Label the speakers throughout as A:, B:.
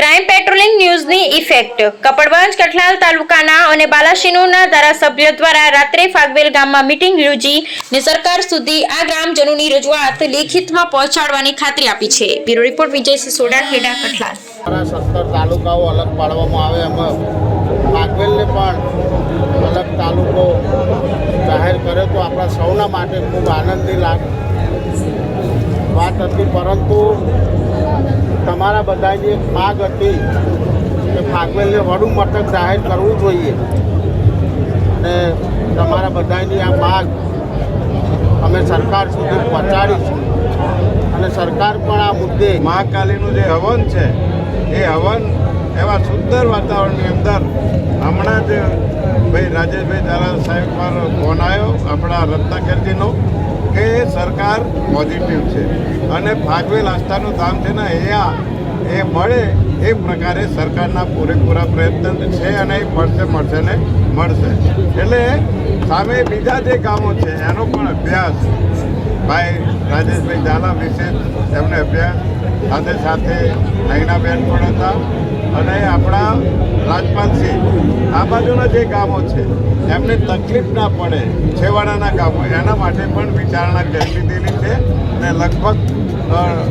A: Crime patrolling ન્યૂઝની effect. Kapadvanj, Kathlal તાલુકાના અને બાલાશીનુના ધારાસભ્ય દ્વારા રાત્રે ફાગવેલ ગામમાં મીટિંગ યોજી ને સરકાર સુધી આ ગ્રામજનોની રજૂઆત લેખિતમાં પહોંચાડવાની ખાતરી આપી છે. Bureau report Vijay Soda Kheda, Kathlal.
B: સત્તર તાલુકાઓ અલગ પાડવામાં આવે એમાં ફાગવેલને પણ અલગ તાલુકો જાહેર કરે તો આપણા સૌના માટે ખૂબ આનંદની લાગ વાત હતી, પરંતુ તમારા બધાની એક માગ હતી. કે ફાગવેલને વડુ મથક જાહેર કરવું જોઈએ. અને તમારા બધાની આ માગ અમે સરકાર સુધી પહોંચાડી છે. અને સરકાર પણ આ મુદ્દે
C: મહાકાલીનું જે હવન છે, એ હવન એવા સુંદર વાતાવરણની અંદર હમણાં જ ભાઈ રાજેશભાઈ દારા સાહેબ પર ફોન આવ્યો, આપણા રત્નાકરજીનો. કે સરકાર પોઝિટિવ છે. અને ફાગવેલ આસ્થાનું ધામ છે ને અહીંયા એ મળે એ પ્રકારે સરકારના પૂરેપૂરા પ્રયત્ન છે અને એ મળશે મળશે ને, મળશે. એટલે સામે બીજા જે ગામો છે, એનો પણ અભ્યાસ ભાઈ રાજેશભાઈ ઝાલા વિશે એમને અભ્યાસ સાથે સાથે નૈનાબેન પણ હતા. અને આપણા રાજપાલસિંહ આ બાજુના જે ગામો છે, એમને તકલીફ ના પડે, છેવાડાના ગામો, એના માટે પણ વિચારણા કરી લીધેલી છે અને લગભગ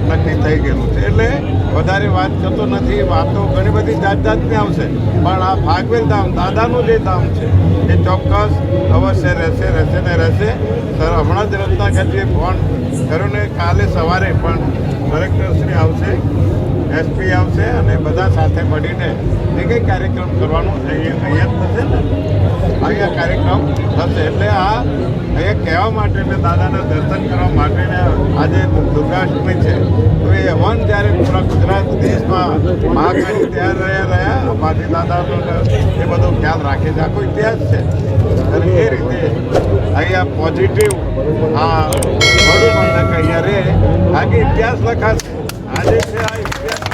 C: નક્કી થઈ ગયેલું છે. એટલે વધારે વાત કરતો નથી, વાતો ઘણી બધી જાત જાતની આવશે, પણ આ ભાગવેલ ધામ, દાદાનું જે ધામ છે, એ ચોક્કસ અવશ્ય રહેશે રહેશે ને રહેશે. સર, હમણાં જ રત્નાકરજીએ ફોન કર્યો ને કાલે સવારે પણ કલેક્ટરશ્રી આવશે. એસપી આવશે અને બધા સાથે મળીને જે કંઈ કાર્યક્રમ કરવાનો અહીંયા થશે ને? અહીંયા કાર્યક્રમ થશે. એટલે આ અહીંયા કહેવા માટે ને દાદાના દર્શન કરવા માટે ને આજે દુર્ગાષ્ટમી છે. તો એ હવન જ્યારે પૂરા ગુજરાત દેશમાં મહાકાળી તૈયાર રહ્યા રહ્યા માથી દાદાનો એ બધો ખ્યાલ રાખે છે. આખો ઇતિહાસ છે. અને એ રીતે અહીંયા પોઝિટિવ આ વડુ અહીંયા રહે આગે ઇતિહાસ લખાશે. આજે છે આ ઇતિહાસ.